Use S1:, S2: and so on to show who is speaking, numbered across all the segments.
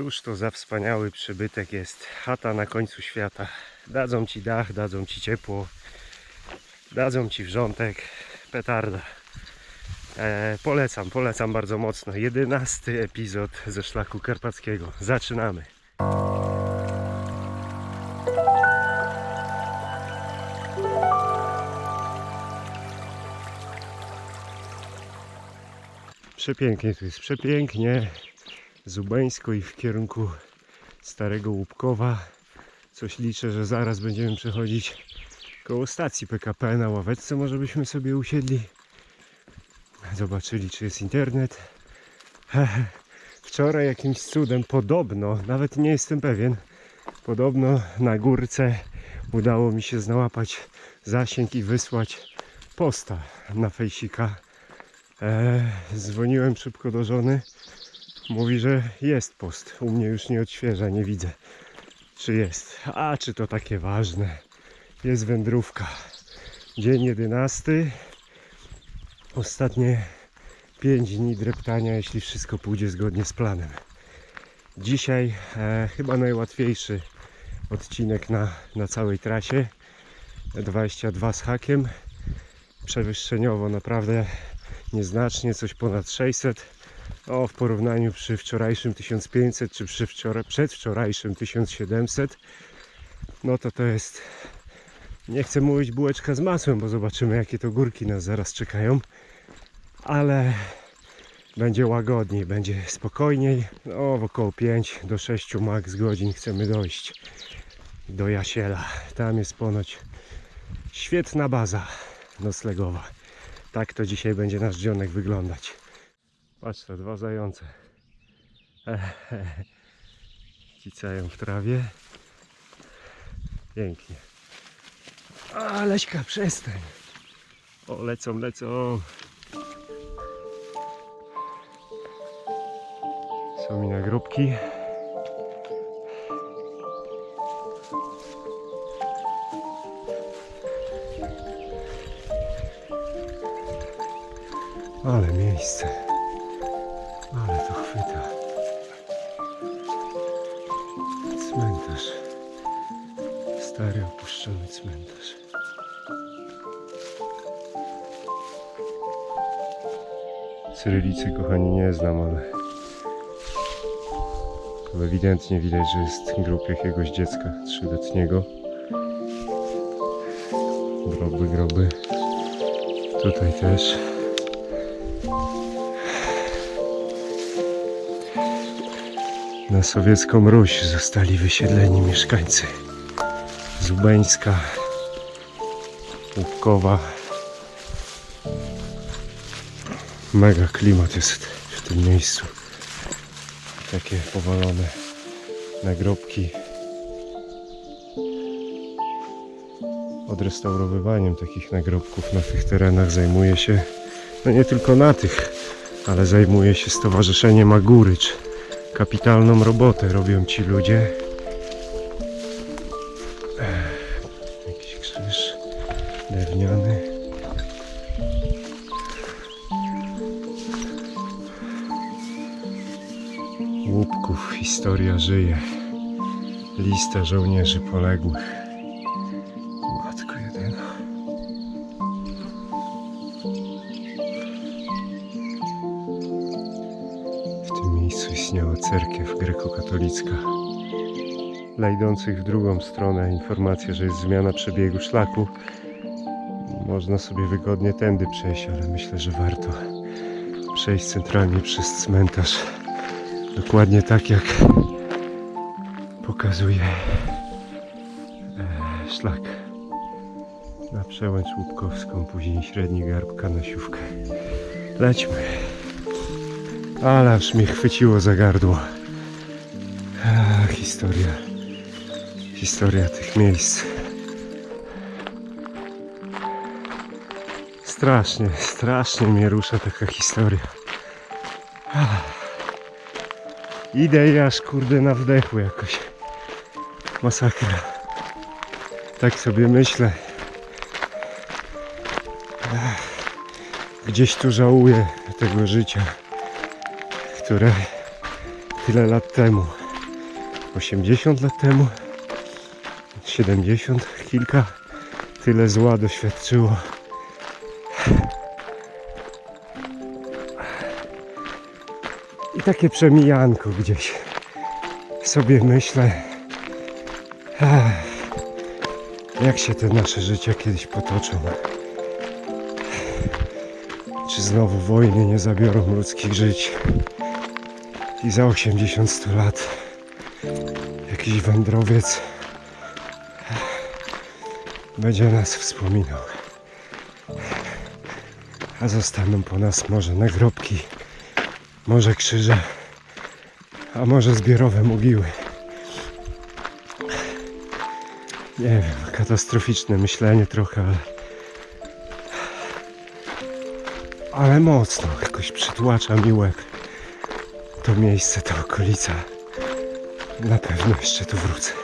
S1: Cóż to za wspaniały przybytek jest. Chata na końcu świata. Dadzą ci dach, dadzą ci ciepło, dadzą ci wrzątek, petarda. E, polecam, polecam bardzo mocno. Jedenasty epizod ze szlaku karpackiego. Zaczynamy. Przepięknie tu jest, przepięknie. Zubeńsko i w kierunku Starego Łupkowa. Coś liczę, że zaraz będziemy przechodzić koło stacji PKP na ławeczce. Może byśmy sobie usiedli. Zobaczyli, czy jest internet. Wczoraj jakimś cudem podobno, nawet nie jestem pewien, podobno na górce udało mi się znałapać zasięg i wysłać posta na fejsika. Eee, dzwoniłem szybko do żony. Mówi, że jest post. U mnie już nie odświeża, nie widzę. Czy jest? A czy to takie ważne? Jest wędrówka. Dzień jedenasty. Ostatnie 5 dni dreptania, jeśli wszystko pójdzie zgodnie z planem. Dzisiaj e, chyba najłatwiejszy odcinek na, na całej trasie. 22 z hakiem. Przewyższeniowo naprawdę nieznacznie, coś ponad 600. O, w porównaniu przy wczorajszym 1500 czy przy wczoraj, przedwczorajszym 1700, no to to jest, nie chcę mówić bułeczka z masłem, bo zobaczymy jakie to górki nas zaraz czekają, ale będzie łagodniej, będzie spokojniej. No, w około 5 do 6 max godzin chcemy dojść do Jasiela. Tam jest ponoć świetna baza noclegowa. Tak to dzisiaj będzie nasz dzionek wyglądać. Patrz te dwa zające. Kicają w trawie. Pięknie. A Leśka, przestań. O, lecą, lecą. Są mi nagrobki. Ale miejsce. Chwyta. Cmentarz. Stary opuszczony cmentarz. Cyrylicy kochani nie znam, ale ewidentnie widać, że jest grób jakiegoś dziecka trzyletniego. Groby, groby. Tutaj też. Na sowiecką Ruś zostali wysiedleni mieszkańcy Zubeńska, Łupkowa. Mega klimat jest w tym miejscu. Takie powalone nagrobki. Odrestaurowywaniem takich nagrobków na tych terenach zajmuje się, no nie tylko na tych, ale zajmuje się Stowarzyszenie Magurycz kapitalną robotę robią ci ludzie. Jakiś krzyż drewniany. Łupków historia żyje. Lista żołnierzy poległych. Dla idących w drugą stronę informacja, że jest zmiana przebiegu szlaku. Można sobie wygodnie tędy przejść, ale myślę, że warto przejść centralnie przez cmentarz. Dokładnie tak jak pokazuje e, szlak na przełęcz Łupkowską, później średni garb Kanasiówkę. Lećmy. Ale aż mnie chwyciło za gardło. Historia. Historia tych miejsc. Strasznie, strasznie mnie rusza taka historia. Idę i aż kurde na wdechu jakoś. Masakra. Tak sobie myślę. Gdzieś tu żałuję tego życia które tyle lat temu 80 lat temu, 70, kilka, tyle zła doświadczyło. I takie przemijanko gdzieś sobie myślę, jak się te nasze życia kiedyś potoczą. Czy znowu wojny nie zabiorą ludzkich żyć? I za 80-100 lat jakiś wędrowiec będzie nas wspominał. A zostaną po nas może nagrobki, może krzyże, a może zbiorowe mogiły. Nie wiem, katastroficzne myślenie trochę, ale ale mocno jakoś przytłacza mi łeb. To miejsce, ta okolica. Na pewno jeszcze tu wrócę.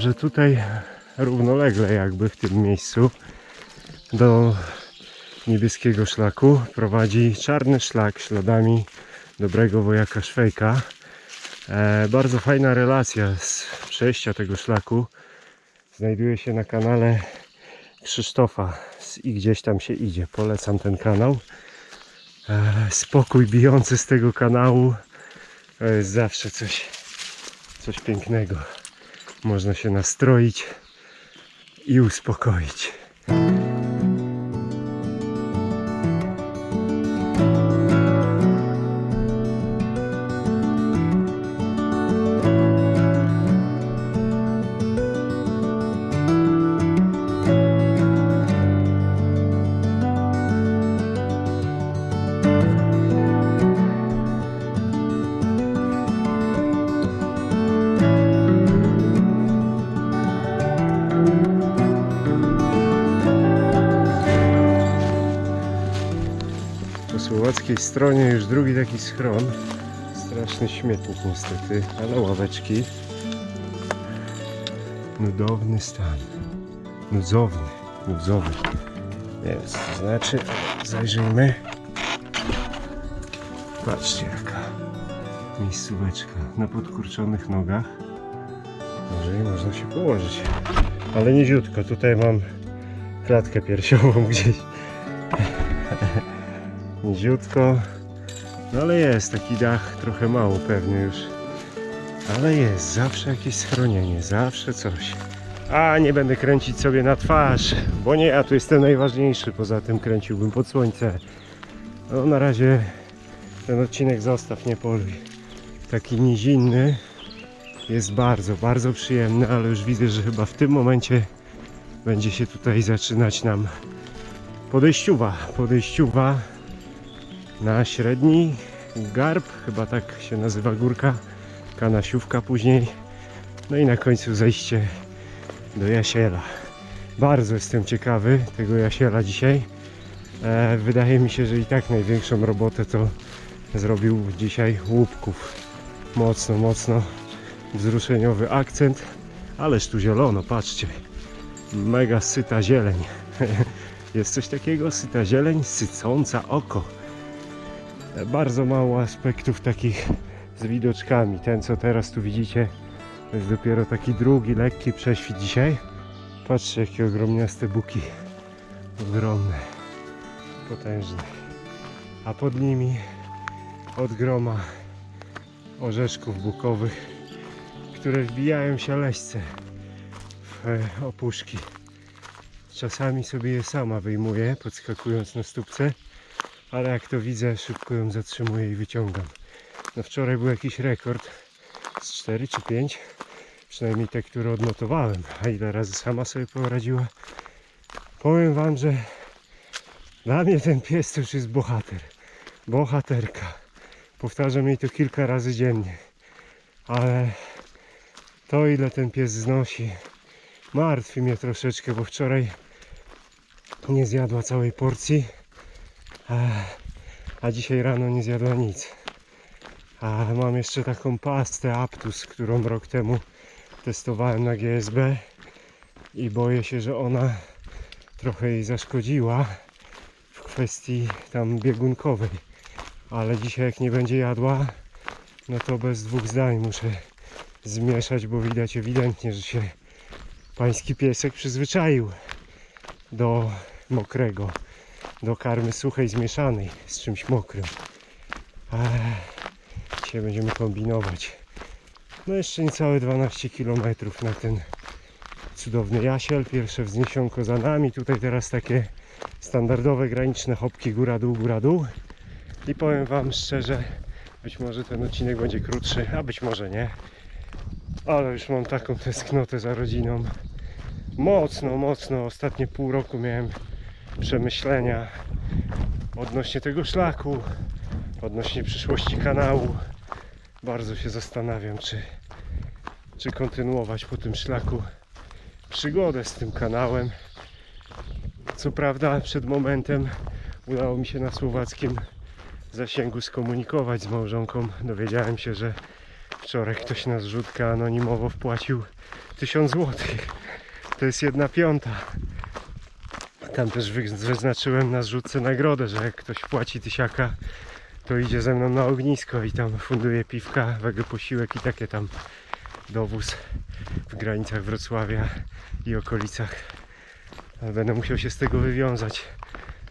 S1: Że tutaj równolegle jakby w tym miejscu do niebieskiego szlaku prowadzi czarny szlak śladami dobrego wojaka Szwejka. E, bardzo fajna relacja z przejścia tego szlaku znajduje się na kanale Krzysztofa I gdzieś tam się idzie. Polecam ten kanał. E, spokój bijący z tego kanału to jest zawsze coś, coś pięknego można się nastroić i uspokoić. Słowackiej stronie już drugi taki schron. Straszny śmietnik niestety, ale ławeczki. Nudowny stan. Nudzowny. Nudzowy. Nie wiem co to znaczy. Zajrzyjmy. Patrzcie jaka miejscóweczka na podkurczonych nogach. Może i można się położyć. Ale niziutko. Tutaj mam klatkę piersiową gdzieś niziutko. No ale jest taki dach trochę mało pewnie już. Ale jest zawsze jakieś schronienie, zawsze coś. A nie będę kręcić sobie na twarz, bo nie ja tu jestem najważniejszy. Poza tym kręciłbym pod słońce. No na razie ten odcinek zostaw, nie poluj. Taki nizinny. Jest bardzo, bardzo przyjemny, ale już widzę, że chyba w tym momencie będzie się tutaj zaczynać nam podejściuwa. Podejściuwa na średni garb, chyba tak się nazywa górka, kanasiówka później, no i na końcu zejście do Jasiela. Bardzo jestem ciekawy tego Jasiela dzisiaj. E, wydaje mi się, że i tak największą robotę to zrobił dzisiaj Łupków. Mocno, mocno wzruszeniowy akcent, ależ tu zielono, patrzcie. Mega syta zieleń. Jest coś takiego, syta zieleń, sycąca oko bardzo mało aspektów takich z widoczkami. Ten co teraz tu widzicie to jest dopiero taki drugi lekki prześwit dzisiaj. Patrzcie jakie ogromniaste buki. Ogromne, potężne. A pod nimi od groma orzeszków bukowych, które wbijają się leśce w e, opuszki. Czasami sobie je sama wyjmuję, podskakując na stópce ale jak to widzę, szybko ją zatrzymuję i wyciągam. No wczoraj był jakiś rekord z 4 czy 5, przynajmniej te, które odnotowałem, a ile razy sama sobie poradziła. Powiem Wam, że dla mnie ten pies to już jest bohater, bohaterka. Powtarzam jej to kilka razy dziennie, Ale to ile ten pies znosi, martwi mnie troszeczkę, bo wczoraj nie zjadła całej porcji, a, dzisiaj rano nie zjadła nic. A mam jeszcze taką pastę Aptus, którą rok temu testowałem na GSB i boję się, że ona trochę jej zaszkodziła w kwestii tam biegunkowej. Ale dzisiaj jak nie będzie jadła, no to bez dwóch zdań muszę zmieszać, bo widać ewidentnie, że się pański piesek przyzwyczaił do mokrego, do karmy suchej zmieszanej z czymś mokrym. Ech, dzisiaj będziemy kombinować. No jeszcze niecałe 12 km na ten cudowny jasiel. Pierwsze wzniesionko za nami. Tutaj teraz takie standardowe graniczne hopki góra-dół, góra-dół. I powiem Wam szczerze, być może ten odcinek będzie krótszy, a być może nie. Ale już mam taką tęsknotę za rodziną. Mocno, mocno. Ostatnie pół roku miałem przemyślenia odnośnie tego szlaku, odnośnie przyszłości kanału. Bardzo się zastanawiam, czy, czy kontynuować po tym szlaku przygodę z tym kanałem. Co prawda, przed momentem udało mi się na słowackim zasięgu skomunikować z małżonką. Dowiedziałem się, że wczoraj ktoś na zrzutkę anonimowo wpłacił 1000 zł. To jest jedna piąta. Tam też wy- wyznaczyłem na zrzutce nagrodę, że jak ktoś wpłaci tysiaka, to idzie ze mną na ognisko i tam funduje piwka, wege posiłek i takie tam dowóz w granicach Wrocławia i okolicach. Ale Będę musiał się z tego wywiązać.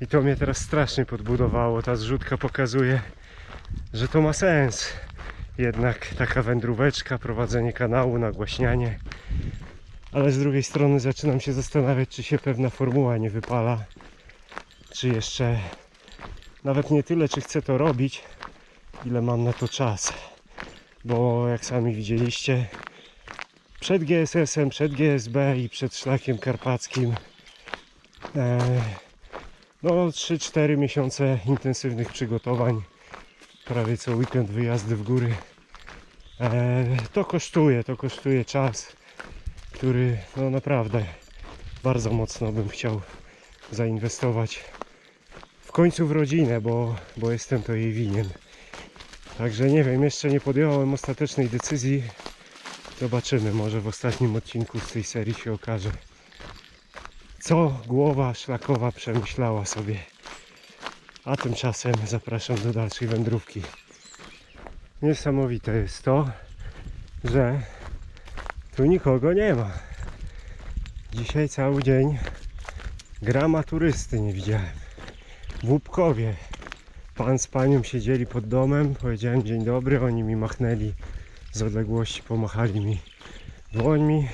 S1: I to mnie teraz strasznie podbudowało. Ta zrzutka pokazuje, że to ma sens. Jednak taka wędróweczka, prowadzenie kanału, nagłaśnianie. Ale z drugiej strony zaczynam się zastanawiać, czy się pewna formuła nie wypala. Czy jeszcze nawet nie tyle, czy chcę to robić, ile mam na to czas. Bo jak sami widzieliście, przed GSS-em, przed GSB i przed szlakiem karpackim e, no 3-4 miesiące intensywnych przygotowań, prawie co weekend wyjazdy w góry. E, to kosztuje, to kosztuje czas, który no naprawdę bardzo mocno bym chciał zainwestować w końcu w rodzinę, bo, bo jestem to jej winien. Także nie wiem, jeszcze nie podjąłem ostatecznej decyzji. Zobaczymy, może w ostatnim odcinku z tej serii się okaże, co głowa szlakowa przemyślała sobie. A tymczasem zapraszam do dalszej wędrówki. Niesamowite jest to, że tu nikogo nie ma. Dzisiaj cały dzień grama turysty nie widziałem. W Łupkowie pan z panią siedzieli pod domem, powiedziałem dzień dobry, oni mi machnęli z odległości, pomachali mi dłońmi.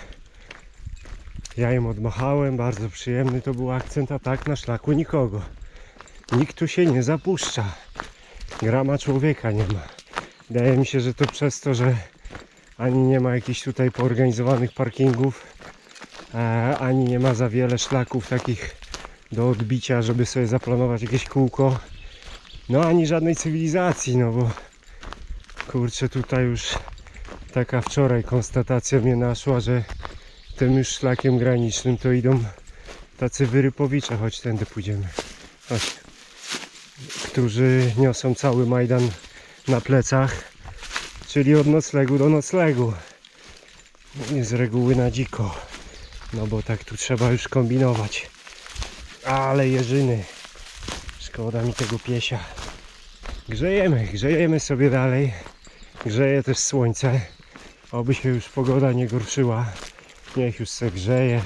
S1: Ja im odmachałem, bardzo przyjemny to był akcent, a tak na szlaku nikogo. Nikt tu się nie zapuszcza. Grama człowieka nie ma. Wydaje mi się, że to przez to, że ani nie ma jakichś tutaj poorganizowanych parkingów, e, ani nie ma za wiele szlaków takich do odbicia, żeby sobie zaplanować jakieś kółko. No ani żadnej cywilizacji, no bo kurczę tutaj już taka wczoraj konstatacja mnie naszła, że tym już szlakiem granicznym to idą tacy wyrypowicze, choć tędy pójdziemy. Chodź. Którzy niosą cały Majdan na plecach, czyli od noclegu do noclegu. Nie z reguły na dziko, no bo tak tu trzeba już kombinować. Ale jeżyny, szkoda mi tego piesia. Grzejemy, grzejemy sobie dalej. Grzeje też słońce. Oby się już pogoda nie gorszyła. Niech już se grzeje.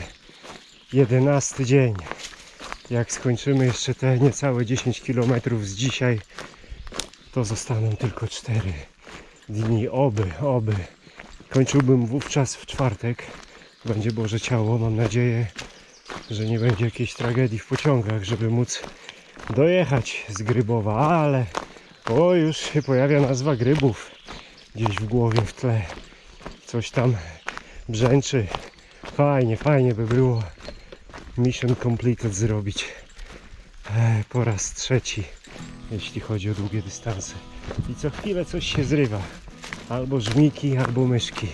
S1: Jedenasty dzień. Jak skończymy jeszcze te niecałe 10 km z dzisiaj, to zostaną tylko 4 dni. Oby, oby. Kończyłbym wówczas w czwartek. Będzie Boże Ciało. Mam nadzieję, że nie będzie jakiejś tragedii w pociągach, żeby móc dojechać z Grybowa, ale o już się pojawia nazwa Grybów gdzieś w głowie w tle. Coś tam brzęczy. Fajnie, fajnie by było mission completed zrobić e, po raz trzeci, jeśli chodzi o długie dystanse. I co chwilę coś się zrywa. albo żmiki, albo myszki.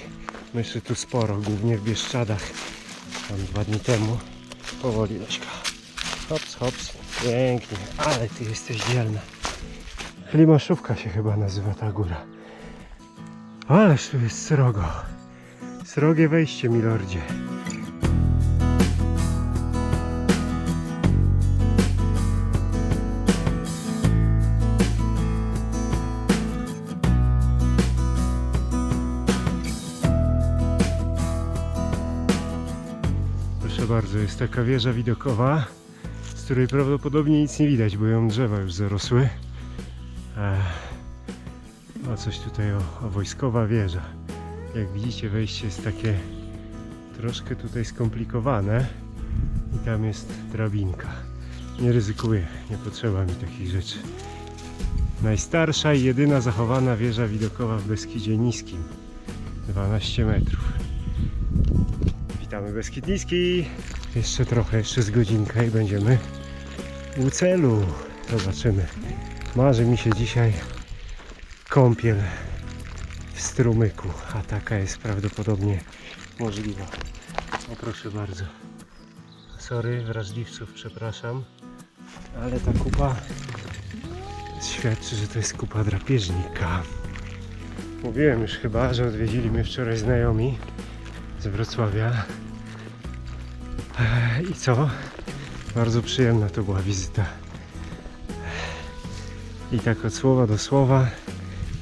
S1: Myszy tu sporo, głównie w Bieszczadach. Tam dwa dni temu. Powoli Leśka. Hops, hops. Pięknie. Ale ty jesteś dzielna. Klimaszówka się chyba nazywa ta góra. Ależ tu jest srogo. Srogie wejście, milordzie. Bardzo, jest taka wieża widokowa, z której prawdopodobnie nic nie widać, bo ją drzewa już zarosły. A coś tutaj o, o wojskowa wieża. Jak widzicie wejście jest takie troszkę tutaj skomplikowane i tam jest drabinka. Nie ryzykuję, nie potrzeba mi takich rzeczy. Najstarsza i jedyna zachowana wieża widokowa w Beskidzie Niskim. 12 metrów. Witamy Beskid Niski. Jeszcze trochę, jeszcze z godzinkę i będziemy u celu. Zobaczymy. Marzy mi się dzisiaj kąpiel w strumyku, a taka jest prawdopodobnie możliwa. O proszę bardzo. Sorry, wrażliwców, przepraszam, ale ta kupa świadczy, że to jest kupa drapieżnika. Mówiłem już chyba, że odwiedzili mnie wczoraj znajomi z Wrocławia. I co? Bardzo przyjemna to była wizyta. I tak od słowa do słowa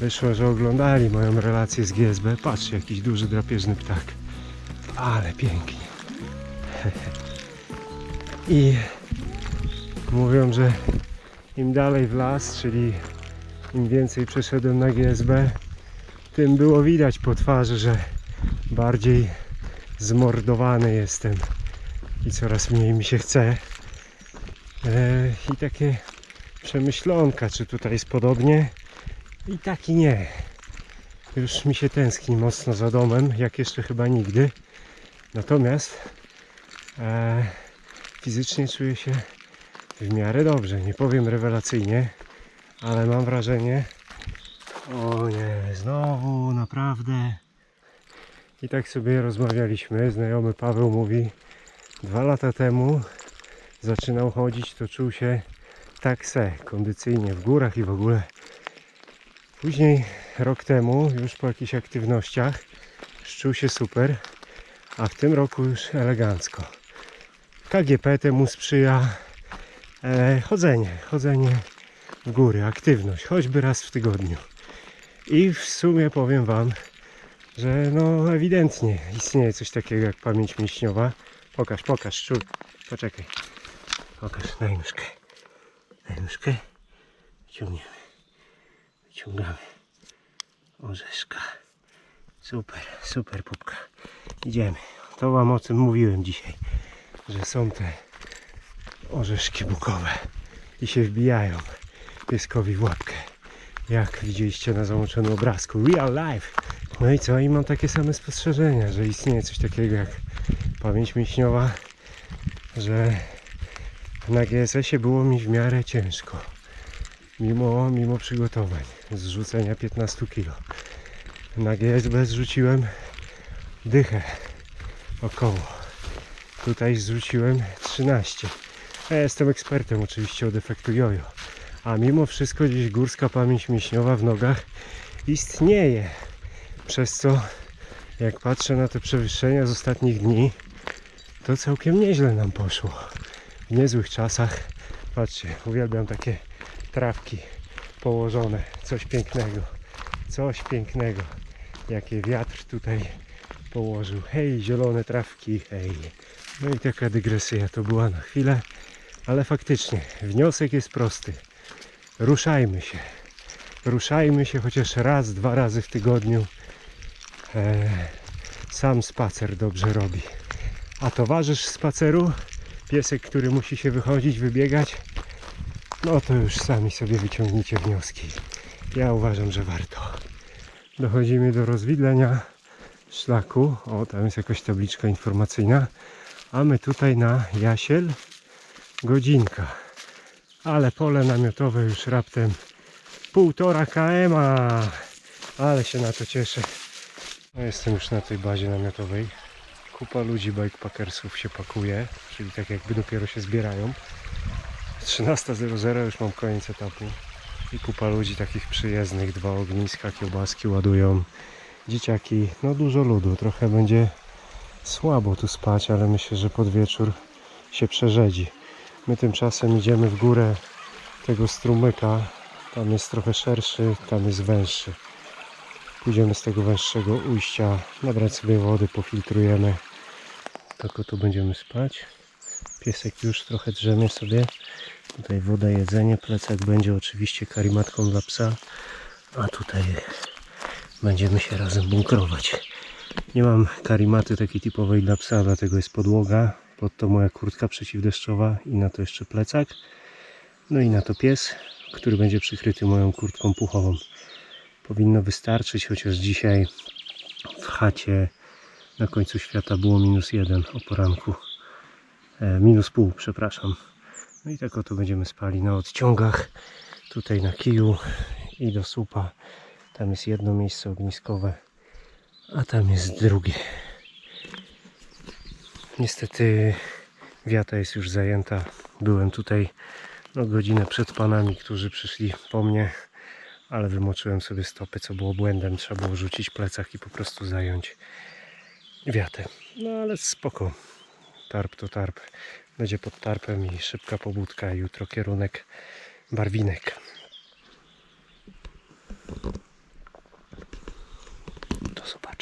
S1: wyszło, że oglądali moją relację z GSB. Patrz, jakiś duży drapieżny ptak. Ale pięknie. I mówią, że im dalej w las, czyli im więcej przeszedłem na GSB, tym było widać po twarzy, że bardziej zmordowany jestem i coraz mniej mi się chce. E, I takie przemyślonka, czy tutaj jest podobnie. I tak i nie. Już mi się tęskni mocno za domem, jak jeszcze chyba nigdy. Natomiast e, fizycznie czuję się w miarę dobrze. Nie powiem rewelacyjnie, ale mam wrażenie, o nie, znowu, naprawdę. I tak sobie rozmawialiśmy. Znajomy Paweł mówi, dwa lata temu zaczynał chodzić, to czuł się tak se, kondycyjnie w górach i w ogóle. Później, rok temu, już po jakichś aktywnościach, czuł się super, a w tym roku już elegancko. KGP temu sprzyja e, chodzenie, chodzenie w góry, aktywność, choćby raz w tygodniu. I w sumie powiem Wam, że no ewidentnie istnieje coś takiego jak pamięć mięśniowa. Pokaż, pokaż, szczur. Poczekaj. Pokaż, daj nóżkę. Daj nóżkę. Wyciągamy. Orzeszka. Super, super pupka. Idziemy. To Wam o tym mówiłem dzisiaj, że są te orzeszki bukowe i się wbijają pieskowi w łapkę. Jak widzieliście na załączonym obrazku. Real life. No i co? I mam takie same spostrzeżenia, że istnieje coś takiego jak pamięć mięśniowa, że na GSS-ie było mi w miarę ciężko. Mimo, mimo przygotowań, zrzucenia 15 kg. Na GSB zrzuciłem dychę około. Tutaj zrzuciłem 13. Ja jestem ekspertem oczywiście od efektu jojo. A mimo wszystko gdzieś górska pamięć mięśniowa w nogach istnieje. Przez co jak patrzę na te przewyższenia z ostatnich dni, to całkiem nieźle nam poszło. W niezłych czasach. Patrzcie, uwielbiam takie trawki położone. Coś pięknego. Coś pięknego. Jakie wiatr tutaj położył. Hej, zielone trawki, hej. No i taka dygresja to była na chwilę. Ale faktycznie, wniosek jest prosty. Ruszajmy się. Ruszajmy się chociaż raz, dwa razy w tygodniu. E, sam spacer dobrze robi. A towarzysz spaceru, piesek, który musi się wychodzić, wybiegać, no to już sami sobie wyciągnijcie wnioski. Ja uważam, że warto. Dochodzimy do rozwidlenia szlaku. O, tam jest jakaś tabliczka informacyjna. A my tutaj na Jasiel godzinka. Ale pole namiotowe już raptem półtora km. Ale się na to cieszę. No jestem już na tej bazie namiotowej. Kupa ludzi bikepackersów się pakuje, czyli tak jakby dopiero się zbierają. 13.00 już mam koniec etapu. I kupa ludzi takich przyjezdnych, dwa ogniska, kiełbaski ładują. Dzieciaki, no dużo ludu, trochę będzie słabo tu spać, ale myślę, że pod wieczór się przerzedzi. My tymczasem idziemy w górę tego strumyka. Tam jest trochę szerszy, tam jest węższy. Pójdziemy z tego węższego ujścia, nabrać sobie wody, pofiltrujemy. Tylko tu będziemy spać. Piesek już trochę drzemie sobie. Tutaj woda, jedzenie, plecak będzie oczywiście karimatką dla psa. A tutaj będziemy się razem bunkrować. Nie mam karimaty takiej typowej dla psa, dlatego jest podłoga. Pod to moja kurtka przeciwdeszczowa i na to jeszcze plecak. No i na to pies, który będzie przykryty moją kurtką puchową. Powinno wystarczyć, chociaż dzisiaj w chacie na końcu świata było minus jeden o poranku. E, minus pół, przepraszam. No i tak oto będziemy spali na odciągach. Tutaj na kiju i do słupa. Tam jest jedno miejsce ogniskowe, a tam jest drugie. Niestety wiata jest już zajęta. Byłem tutaj no, godzinę przed panami, którzy przyszli po mnie, ale wymoczyłem sobie stopy, co było błędem. Trzeba było rzucić plecach i po prostu zająć wiatę. No ale spoko. Tarp to tarp. Będzie pod tarpem i szybka pobudka. Jutro kierunek barwinek. To super.